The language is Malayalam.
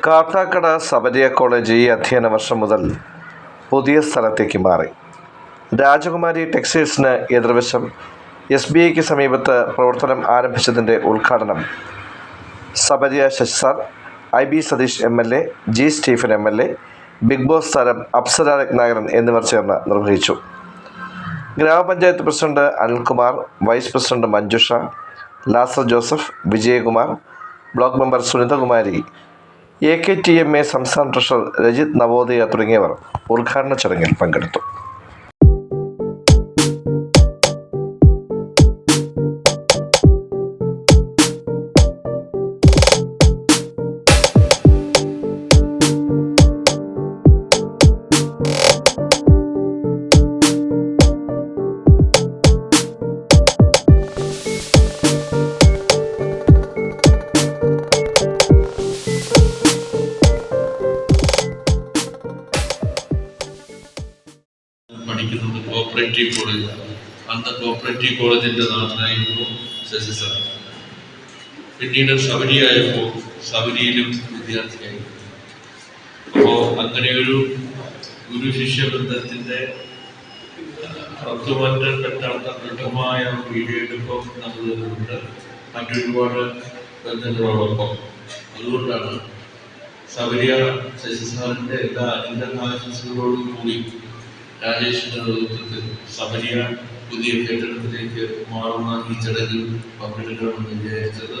കാട്ടാക്കട സബരിയ കോളേജ് ഈ അധ്യയന വർഷം മുതൽ പുതിയ സ്ഥലത്തേക്ക് മാറി. രാജകുമാരി ടെക്സ്റ്റൈൽസിന് എതിർവശം എസ് ബി ഐക്ക് സമീപത്ത് പ്രവർത്തനം ആരംഭിച്ചതിന്റെ ഉദ്ഘാടനം Sabariya Sasi sir I B Satheesh M L A G Stephen M L A Big Boss താരം അപ്സര രത്നാകരൻ എന്നിവർ ചേർന്ന് നിർവഹിച്ചു. ഗ്രാമപഞ്ചായത്ത് president Anilkumar vice president Manjusha Lazar Joseph Vijayakumar block member Sunithakumari A K T M A സംസ്ഥാന ട്രഷറർ രജിത് നവോദയ തുടങ്ങിയവർ ഉദ്ഘാടന ചടങ്ങിൽ പങ്കെടുത്തു പഠിക്കുന്നത് കോപ്പറേറ്റീവ് കോളേജിലാണ് അന്ന് കോപ്പറേറ്റീവ് കോളേജിന്റെ നാട്ടിലായിരുന്നു ശശി സാർ. പിന്നീട് ശബരിയായപ്പോൾ ശബരിയിലും വിദ്യാർത്ഥിയായി. അപ്പോൾ അങ്ങനെ ഒരു ഗുരു ശിഷ്യ ബന്ധത്തിന്റെ അർത്ഥമാറ്റപ്പെട്ട ദൃഢമായ വീഡിയോ എടുപ്പം നമ്മളുണ്ട് മറ്റൊരുപാട് ബന്ധങ്ങളോടൊപ്പം അതുകൊണ്ടാണ് ശബരിയ ശശി സാറിന്റെ എല്ലാ അനുഗ്രഹാശംസകളോടും കൂടി രാജേഷിന്റെ നേതൃത്വത്തിൽ സമരിയ പുതിയ കെട്ടിടത്തിലേക്ക് മാറുന്ന ഈ ചടങ്ങിൽ പങ്കെടുക്കണമെന്ന് വിചാരിച്ചത്